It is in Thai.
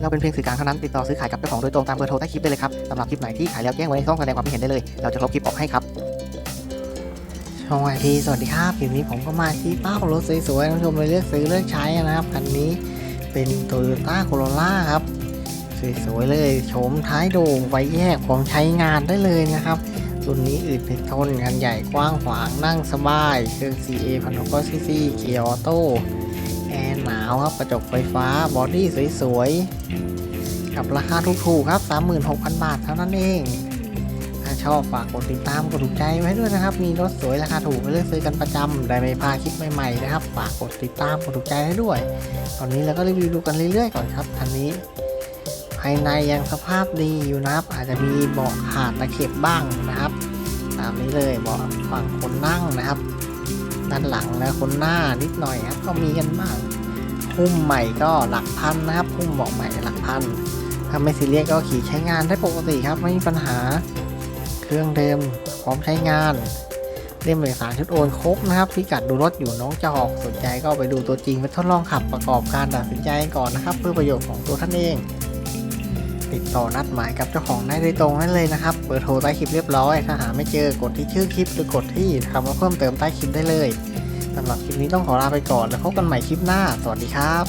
เราเป็นเพียงสื่อกลางเท่านั้นติดต่อซื้อขายกับเจ้าของโดยตรงตามเบอร์โทรใต้คลิปได้เลยครับสำหรับคลิปไหนที่ขายแล้วแจ้งไว้ในช่องแสดงความคิดเห็นได้เลย เราจะลบคลิปออกให้ครับช่องไอทีสวัสดีครับคลิปนี้ผมก็มาที่ป้ารถสวยๆท่านผู้ชมเลยเลือกซื้อเลือกใช้นะครับคันนี้เป็น Toyota Corolla ครับสวยๆเลยโฉมท้ายโด่งไฟแยกพร้อมใช้งานได้เลยนะครับรุ่นนี้อึดเป็นทนงานใหญ่กว้างขวางนั่งสบาย เครื่อง CA พันหกซีซีเกียร์ออโต้ แอร์หนาวครับกระจกไฟฟ้าบอดี้สวยๆ กับราคาถูกๆครับ 36,000 บาทเท่านั้นเอง ถ้าชอบฝากกดติดตามกดถูกใจไว้ด้วยนะครับ มีรถสวยราคาถูกให้เลือกซื้อกันประจำได้ไม่พลาดคลิปใหม่ๆนะครับ ฝากกดติดตามกดถูกใจให้ด้วย ตอนนี้เราก็รีวิวดูกันเรื่อยๆก่อนครับคันนี้ ภายในยังสภาพดีอยู่นะครับ อาจจะมีเบาะขาดตะเข็บบ้างนะครับ ตามนี้เลยเบาะฝั่งคนนั่งนะครับ ด้านหลังและคนหน้านิดหน่อยครับ ก็มีกันบ้างหุ้มใหม่ก็หลักพันนะครับหุ้มเบาะใหม่หลักพันถ้าไม่ซีเรียสก็ขี่ใช้งานได้ปกติครับไม่มีปัญหาเครื่องเดิมพร้อมใช้งานเล่มเอกสารชุดโอนครบนะครับพิกัดดูรถอยู่น้องจะออกสนใจก็ไปดูตัวจริงไปทดลองขับประกอบการตัดสินใจก่อนนะครับ เพื่อประโยชน์ของตัวท่านเอง ติดต่อนัดหมายกับเจ้าของได้โดยตรงได้เลยนะครับ เบอร์โทรใต้คลิปเรียบร้อย ถ้าหาไม่เจอกดที่ชื่อคลิปหรือกดที่คำว่าเพิ่มเติมใต้คลิปได้เลย สำหรับคลิปนี้ต้องขอลาไปก่อน แล้วพบกันใหม่คลิปหน้า สวัสดีครับ